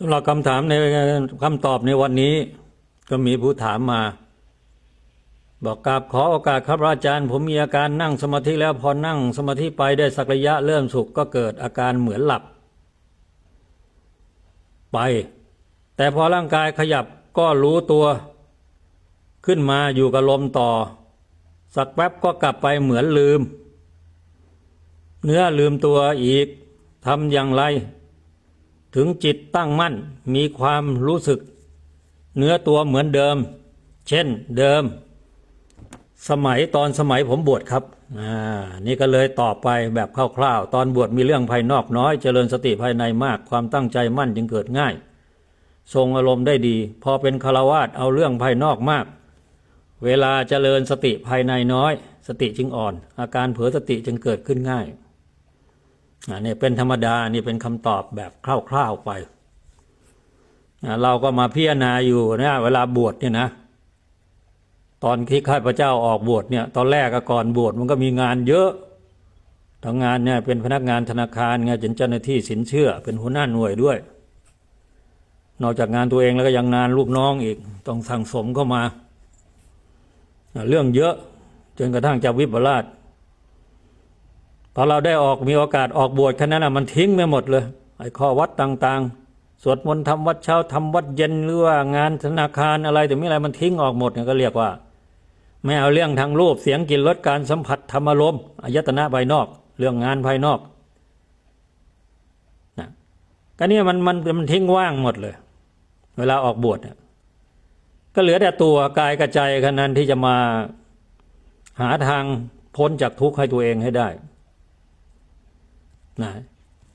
สำหรับคำถามในคำตอบในวันนี้ ก็มีผู้ถามมา บอกกราบขอโอกาสครับอาจารย์ ผมมีอาการนั่งสมาธิแล้วพอนั่งสมาธิไปได้สักระยะเริ่มสุขก็เกิดอาการเหมือนหลับ ไป แต่พอร่างกายขยับก็รู้ตัว ขึ้นมาอยู่กับลมต่อ สักแป๊บก็กลับไปเหมือนลืม เนื้อลืมตัวอีกทำอย่างไร ถึงจิตตั้งมั่นมีความรู้สึก เนื้อตัวเหมือนเดิม เช่นเดิม สมัยตอนสมัยผมบวชครับอ่านี่ก็เลยตอบไปแบบคร่าวๆ ตอนบวชมีเรื่องภายนอกน้อย เจริญสติภายในมากความตั้งใจมั่นจึงเกิดง่าย ทรงอารมณ์ได้ดี พอเป็นคารวาสเอาเรื่องภายนอกมาก เวลาเจริญสติภายในน้อย สติจึงอ่อน อาการเผลอสติจึงเกิดขึ้นง่าย อ่านี่เป็นธรรมดานี่เป็นคำตอบแบบคร่าวๆไปอ่าเราก็มาพิจารณาอยู่นะเวลาบวชเนี่ยนะ ตอนที่ข้าพเจ้าออกบวชเนี่ย ตอนแรกก็ก่อนบวชมันก็มีงานเยอะทั้งงานเนี่ยเป็นพนักงานธนาคารไงเป็นเจ้าหน้าที่สินเชื่อ เป็นหัวหน้าหน่วยด้วย นอกจากงานตัวเองแล้วก็ยังงานลูกน้องอีกต้องสั่งสมเข้ามา เรื่องเยอะจนกระทั่งจะวิปลาส พอเราได้ออกมีโอกาสออกบวชแค่นั้นนะมันทิ้งไปหมดเลยไอ้ข้อวัดต่างๆ สวดมนต์ทำวัดเช้าทำวัดเย็นหรือว่างานธนาคารอะไรแต่ไม่อะไรมันทิ้งออกหมดเนี่ยก็เรียกว่า ไม่เอาเรื่องทางรูปเสียงกลิ่นรสการสัมผัสธรรมารมอายตนะภายนอก เรื่องงานภายนอกนะก็เนี่ยมันมันมันทิ้งว่างหมดเลย เวลาออกบวชเนี่ยก็เหลือแต่ตัวกายกับใจแค่นั้นที่จะมาหาทางพ้นจากทุกข์ให้ตัวเองให้ได้ นะ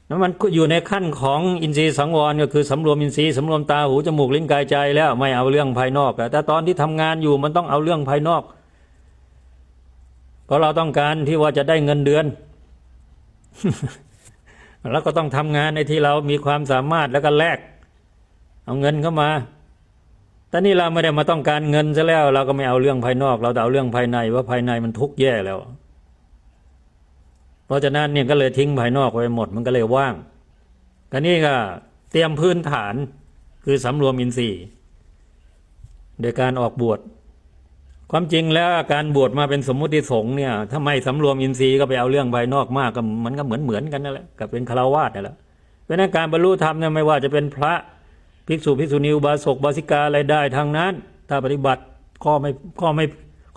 นั้นมันก็อยู่ในขั้นของอินทรีย์สังวรก็คือสำรวมอินทรีย์สำรวมตาหูจมูกลิ้นกายใจแล้วไม่เอาเรื่องภายนอกแต่ตอนที่ทำงานอยู่มันต้องเอาเรื่องภายนอกเพราะเราต้องการที่ว่าจะได้เงินเดือน แล้วก็ต้องทำงานในที่เรามีความสามารถแล้วก็แลกเอาเงินเข้ามาแต่นี่เราไม่ได้มาต้องการเงินซะแล้ว เราก็ไม่เอาเรื่องภายนอก เราแต่เอาเรื่องภายในว่าภายในมันทุกข์แย่แล้ว ราะฉะนั้นเนี่ยก็เลยทิ้งภายนอกไว้หมดมันก็เลยว่างก็นี่ก็เตรียมพื้นฐานคือสำรวมอินทรีย์โดยการออกบวชความจริงแล้วการบวชมาเป็นสมมุติสงฆ์เนี่ยถ้าไม่สำรวมอินทรีย์ก็ไปเอาเรื่องภายนอกมากก็มันก็เหมือนเหมือนกันนั่นแหละกับเป็นคารวาสนั่นแหละเพราะฉะนั้นการบรรลุธรรมเนี่ยไม่ว่าจะเป็นพระภิกษุภิกษุณีอุบาสกบาสิกาอะไรได้ทางนั้น ถ้าปฏิบัติข้อไม่ข้อไม่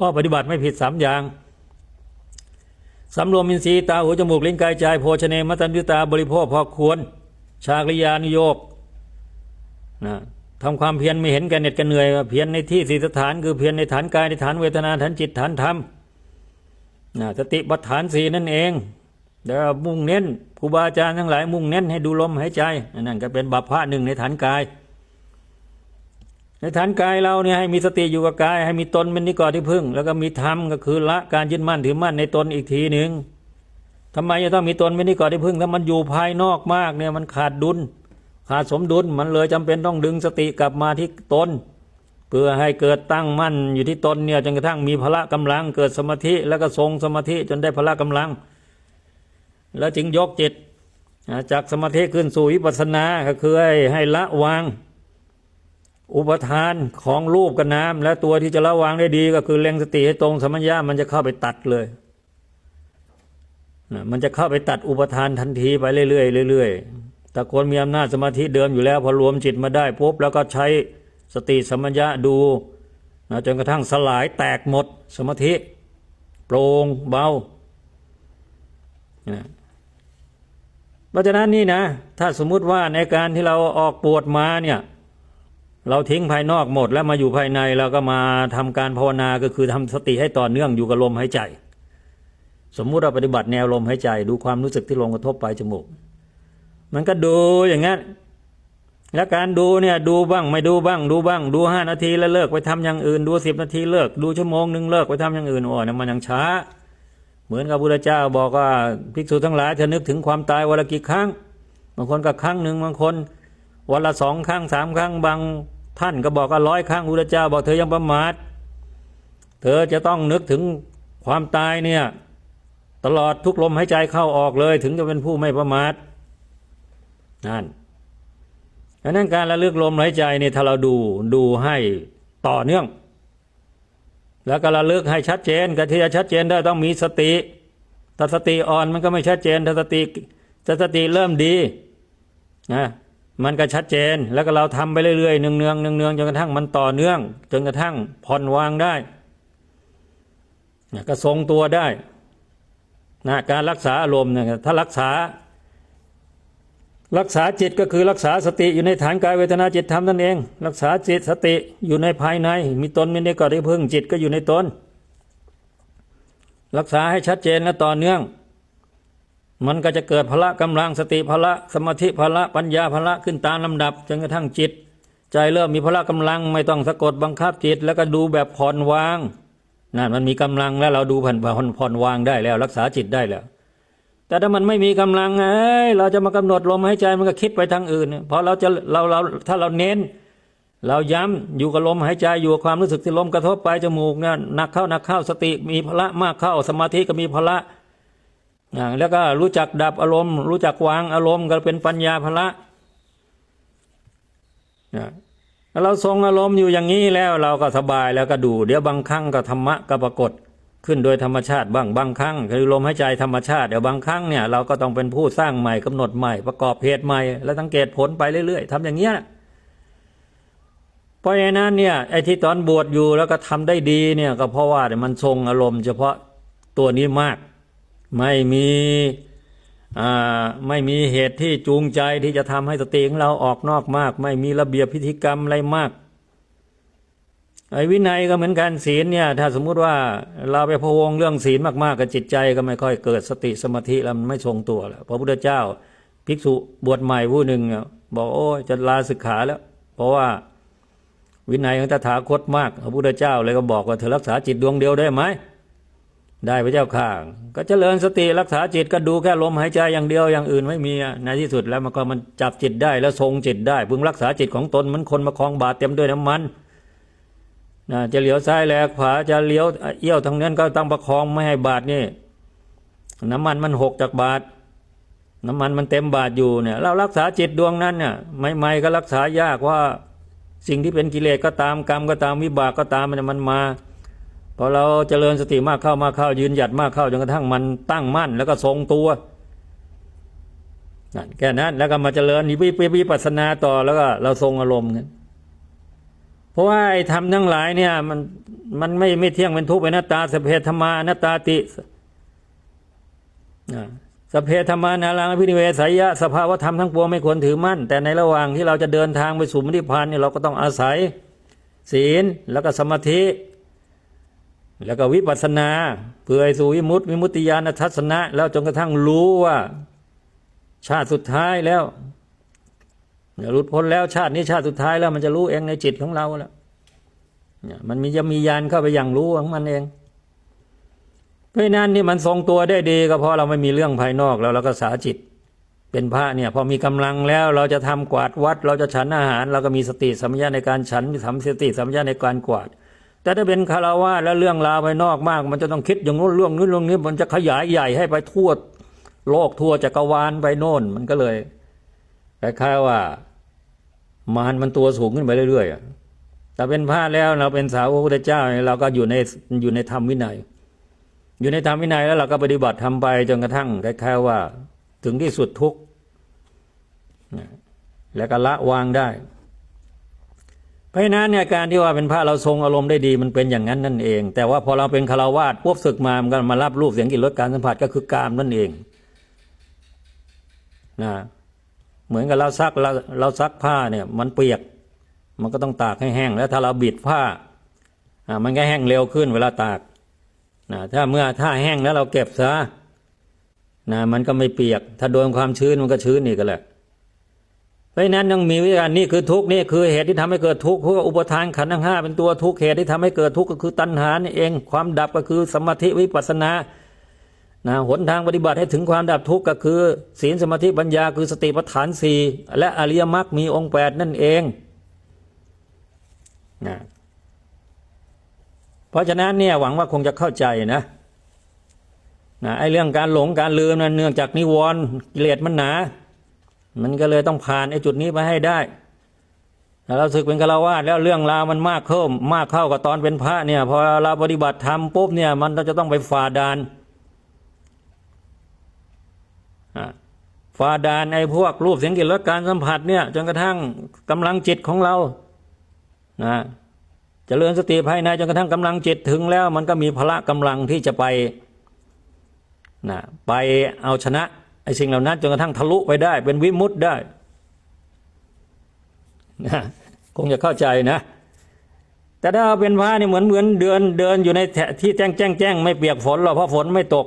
ข้อปฏิบัติไม่ผิดสามอย่าง สำรวมอินทรีย์ตาหูจมูกลิ้นกายใจโภชเนมัตตัญญุตาบริโภคพอควร ชากริยานุโยกนะทำความเพียรไม่เห็นแกันเหน็ดกันเหนื่อยเพียรในที่สี่สถาน คือเพียรในฐานกายในฐานเวทนาฐานจิตฐานธรรมนะสติปัฏฐานสี่นั่นเองเดี๋ยวมุ่งเน้นครูบาอาจารย์ทั้งหลายมุ่งเน้นให้ดูลมหายใจนั่นก็เป็นบัพพะหนึ่งในฐานกาย ในฐานกายเราเนี่ยให้มีสติอยู่กับกาย ให้มีตนเป็นนิกรที่พึ่ง แล้วก็มีธรรมก็คือละการยึดมั่นถือมั่นในตนอีกทีหนึ่งทำไมจะต้องมีตนเป็นนิกรที่พึ่งถ้ามันอยู่ภายนอกมากเนี่ยมันขาดดุล ขาดสมดุลมันเลยจำเป็นต้องดึงสติกลับมาที่ตนเพื่อให้เกิดตั้งมั่นอยู่ที่ตนเนี่ยจนกระทั่งมีพละกำลัง เกิดสมาธิแล้วก็ทรงสมาธิจนได้พละกำลัง แล้วจึงยกจิตจากสมาธิขึ้นสู่วิปัสสนาก็คือให้ละวาง อุปทานของรูปกับน้ำและตัวที่จะละวางได้ดีก็คือเล็งสติให้ตรงสมัญญามันจะเข้าไปตัดเลยนะมันจะเข้าไปตัดอุปทานทันทีไปเรื่อยๆเรื่อยๆแต่คนมีอำนาจสมาธิเดิมอยู่แล้วพอรวมจิตมาได้ปุ๊บแล้วก็ใช้สติสมัญญาดูนะจนกระทั่งสลายแตกหมดสมาธิ โปร่งเบานะเพราะฉะนั้นนี่นะ ถ้าสมมุติว่าในการที่เราออกปวดมาเนี่ย เราทิ้งภายนอกหมดแล้วมาอยู่ภายในเราก็มาทำการภาวนาก็คือทำสติให้ต่อเนื่องอยู่กับลมหายใจ สมมุติเราปฏิบัติแนวลมหายใจ ดูความรู้สึกที่ลงกระทบปลายจมูก มันก็ดูอย่างนั้นแล้วการดูเนี่ยดูบ้างไม่ดูบ้าง ดูบ้าง ดูห้านาทีแล้วเลิกไปทำอย่างอื่น ดูสิบนาทีเลิก ดูชั่วโมงหนึ่งเลิกไปทำอย่างอื่นโอ้เนี่ยมันยังช้า เหมือนกับพระพุทธเจ้าบอกว่าภิกษุทั้งหลายจะนึกถึงความตายวันละกี่ครั้งบางคนก็ครั้งหนึ่งบางคนวันละสองครั้งสามครั้งบาง ท่านก็บอกว่าร้อยครั้งพระเจ้าบอกเธอยังประมาทเธอจะต้องนึกถึงความตายเนี่ยตลอดทุกลมหายใจเข้าออกเลย ถึงจะเป็นผู้ไม่ประมาทนั่นดังนั้นการระลึกลมหายใจเนี่ยถ้าเราดูดูให้ต่อเนื่อง แล้วก็ระลึกให้ชัดเจนกที่จะชัดเจนได้ต้องมีสติถ้าสติอ่อนมันก็ไม่ชัดเจนถ้าสติถ้าสติเริ่มดีนะ มันก็ชัดเจนแล้วก็เราทำไปเรื่อยๆเนืองๆเนืองๆจนกระทั่งมันต่อเนื่อง จนกระทั่งผ่อนวางได้ก็ทรงตัวได้นะการรักษาอารมณ์เนี่ยถ้ารักษา รักษาจิตก็คือรักษาสติอยู่ในฐานกายเวทนาจิตธรรมนั่นเอง รักษาจิตสติอยู่ในภายใน มีตนมีในก่อนที่พึ่งจิตก็อยู่ในตนรักษาให้ชัดเจนและต่อเนื่อง มันก็จะเกิดพละกำลังสติพละสมาธิพละปัญญาพละขึ้นตามลำดับจนกระทั่งจิต ใจเริ่มมีพละกำลังไม่ต้องสะกดบังคับจิต แล้วก็ดูแบบผ่อนวางนั่นมันมีกำลังแล้วเราดูผ่อนผ่อนผ่อนวางได้แล้ว รักษาจิตได้แล้ว แต่ถ้ามันไม่มีกำลังเอ้ยเราจะมากำหนดลมหายใจมันก็คิดไปทางอื่นเพราะเราจะเราเราถ้าเราเน้น เราย้ำอยู่กับลมหายใจอยู่กับความรู้สึกที่ลมกระทบปลายจมูกเนี่ยหนักเข้าหนักเข้าสติมีพละมากเข้าสมาธิก็มีพละ อ่าแล้วก็รู้จักดับอารมณ์ รู้จักวางอารมณ์ก็เป็นปัญญาพละนะแล้วเราทรงอารมณ์อยู่อย่างนี้แล้วเราก็สบายแล้วก็ดู เดี๋ยวบางครั้งก็ธรรมะก็ปรากฏขึ้นโดยธรรมชาติบ้างบางครั้งคือลมหายใจธรรมชาติเดี๋ยวบางครั้งเนี่ยเราก็ต้องเป็นผู้สร้างใหม่กำหนดใหม่ประกอบเหตุใหม่ แล้วสังเกตผลไปเรื่อย ๆทำอย่างเงี้ยเพราะฉะนั้นเนี่ยไอ้ที่ตอนบวชอยู่แล้วก็ทำได้ดีเนี่ยก็เพราะว่ามันทรงอารมณ์ เฉพาะตัวนี้มาก ไม่มีอ่าไม่มีเหตุที่จูงใจที่จะทำให้สติของเราออกนอกมาก ไม่มีระเบียบพิธีกรรมอะไรมากไอ้วินัยก็เหมือนกันศีลเนี่ยถ้าสมมุติว่าเราไปพะวงเรื่องศีลมากๆกับจิตใจก็ไม่ค่อยเกิดสติสมาธิแล้วมันไม่ทรงตัวแล้วพระพุทธเจ้า ภิกษุบวชใหม่ผู้หนึ่งเนี่ยบอกโอ้จะลาศึกขาแล้ว เพราะว่าวินัยของตถาคตมาก พระพุทธเจ้าเลยก็บอกว่าเธอรักษาจิตดวงเดียวได้ไหม ได้พระเจ้าข่าก็เจริญสติรักษาจิตก็ดูแค่ลมหายใจอย่างเดียวอย่างอื่นไม่มีในที่สุดแล้วมันก็มันจับจิตได้แล้วทรงจิตได้พึงรักษาจิตของตนเหมันคนมาคลองบาตเต็มด้วยน้ำมันนะจะเหลียวซ้ายแลขวาจะเลี้ยวเอี้ยวทางนั้นก็ต้องประคองไม่ให้บาตนี่น้ำมันมันหกจากบาตน้ำมันมันเต็มบาตอยู่เนี่ยเรารักษาจิตดวงนั้นเนี่ยใหม่ๆก็รักษายากว่าสิ่งที่เป็นกิเลสก็ตามกรรมก็ตามวิบากก็ตามมันมันมา พอเราเจริญสติมากเข้ามากเข้า ยืนหยัดมากเข้าจนกระทั่งมันตั้งมั่นแล้วก็ทรงตัวนั่นแค่นั้นแล้วก็มาเจริญวิปวิปัสนาต่อแล้วก็เราทรงอารมณ์กันเพราะว่าไอ้ธรรมทั้งหลายเนี่ย มันมันไม่ไม่เที่ยงเป็นทุกข์เป็นหน้าตาสเพธรรมานัตาติสเพธรรมานารังอภินิเวสายะสภาวธรรมทั้งปวงไม่ควรถือมั่น แต่ในระหว่างที่เราจะเดินทางไปสู่มรรคผลเนี่ยเราก็ต้องอาศัย ศีลแล้วก็สมาธิ แล้วก็วิปัสสนาเพื่อให้สู่วิมุตติวิมุตติญาณทัศนะ แล้วจนกระทั่งรู้ว่า ชาติสุดท้ายแล้วเดี๋ยวหลุดพ้นแล้วชาตินี้ชาติสุดท้ายแล้วมันจะรู้เองในจิตของเราแล้วเนี่ยมันมีจะมียานเข้าไปอย่างรู้ของมันเอง เพราะนั้นนี่มันทรงตัวได้ดีก็เพราะเราไม่มีเรื่องภายนอกแล้วเราก็สาจิต เป็นพระเนี่ย พอมีกำลังแล้วเราจะทำกวาดวัด เราจะฉันอาหาร เราก็มีสติสัมปชัญญะในการฉันมีสติสัมปชัญญะในการกวาด แต่ถ้าเป็นคาราวะแล้วเรื่องราวภายนอกมาก มันจะต้องคิดอย่างนู้นเรื่องนู้นเรื่องนี้ มันจะขยายใหญ่ให้ไปทั่วโลกทั่วจักรวาลไปโน่น มันก็เลยคล้ายๆว่า มารมันตัวสูงขึ้นไปเรื่อยๆแต่เป็นพระแล้วเราเป็นสาวกพระเจ้า เราก็อยู่ในอยู่ในธรรมวินัย อยู่ในธรรมวินัยแล้วเราก็ปฏิบัติทำไปจนกระทั่งคล้ายๆว่า ถึงที่สุดทุกข์แล้วก็ละวางได้ ราะฉะนั้นเนี่ยการที่ว่าเป็นพระเราทรงอารมณ์ได้ดีมันเป็นอย่างนั้นนั่นเอง แต่ว่าพอเราเป็นคารวาสปุ๊บศึกมามันก็มารับรูปเสียงกลิ่นรสการสัมผัสก็คือกามนั่นเองนะเหมือนกับเราซักเราเราซักผ้าเนี่ย มันเปียก มันก็ต้องตากให้แห้ง แล้วถ้าเราบิดผ้าอ่ามันก็แห้งเร็วขึ้นเวลาตากนะถ้าเมื่อถ้าแห้งแล้วเราเก็บซะนะมันก็ไม่เปียก ถ้าโดนความชื้นมันก็ชื้นอีกก็แหละ เพราะฉะนั้นต้องมีวิธีการนี่คือทุกนี่คือเหตุที่ทำให้เกิดทุกข์เพราะอุปทานขันธ์ทั้งห้าเป็นตัวทุกข์เหตุที่ทำให้เกิดทุกข์ก็คือตัณหานี่เอง ความดับก็คือสมาธิวิปัสสนานะหนทางปฏิบัติให้ถึงความดับทุกข์ก็คือศีลสมาธิปัญญาคือสติปัฏฐานสี่และอริยมรรคมีองค์แปดนั่นเองนะเพราะฉะนั้นเนี่ยหวังว่าคงจะเข้าใจนะนะไอ้เรื่องการหลงการลืมนั้นเนื่องจากนิวรณ์กิเลสมันหนา มันก็เลยต้องผ่านไอ้จุดนี้ไปให้ได้ถ้าเราศึกเป็นฆราวาสแล้วเรื่องราวมันมากเข้ามากเข้ากับตอนเป็นพระเนี่ยพอเราปฏิบัติธรรมปุ๊บเนี่ย มันก็จะต้องไปฝ่าดานฝ่าดานไอ้พวกรูปเสียงกลิ่นรสการสัมผัสเนี่ยจนกระทั่งกำลังจิตของเรานะเจริญสติภายในจนกระทั่งกำลังจิตถึงแล้ว มันก็มีพละกำลังที่จะไปนะไปเอาชนะ ไอ้สิ่งเหล่านั้นจนกระทั่งทะลุไปได้ เป็นวิมุตต์ได้นะคงจะเข้าใจนะ แต่ถ้าเป็นพระนี่เหมือนเหมือนเดินเดินอยู่ในแถที่แจ้งแจ้งแจ้งไม่เปียกฝนหรอกเพราะฝนไม่ตก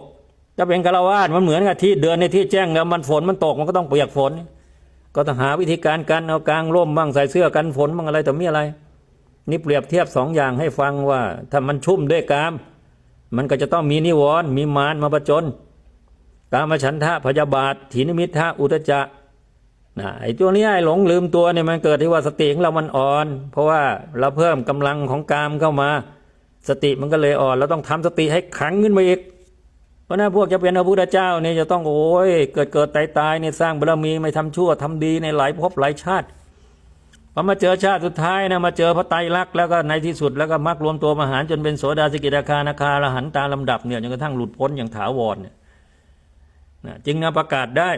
ถ้าเป็นฆราวาสมันเหมือนกับที่เดินในที่แจ้งแล้วมันฝนมันตกมันก็ต้องเปียกฝน ก็ต้องหาวิธีการกันเอากลางร่มบ้างใส่เสื้อกันฝนบ้างอะไรแต่มีอะไร นี่เปรียบเทียบสองอย่างให้ฟังว่า ถ้ามันชุ่มด้วยกาม มันก็จะต้องมีนิวรณ์มีมารมาประจน กามฉันทะพยาบาทถีนมิทะอุตจะนะไอ้ตัวนี้ไอ้หลงลืมตัวเนี่ยมันเกิดที่ว่าสติของเรามันอ่อน เพราะว่าเราเพิ่มกำลังของกามเข้ามา สติมันก็เลยอ่อนเราต้องทำสติให้ขังขึ้นมาอีกเพราะนั้นพวกจะเป็นพระพุทธเจ้าเนี่ยจะต้องโอ้ยเกิดเกิดตายตายเนี่ยสร้างบารมีไม่ทำชั่วทำดีในหลายภพหลายชาติพอมาเจอชาติสุดท้ายนะมาเจอพระไตรลักษณ์แล้วก็ในที่สุดแล้วก็มรรครวมตัวมหารจนเป็นโสดาสกิทาคานาคาอรหันตามลำดับเนี่ยจนกระทั่งหลุดพ้นอย่างถาวรเนี่ย นะจึงนำประกาศได้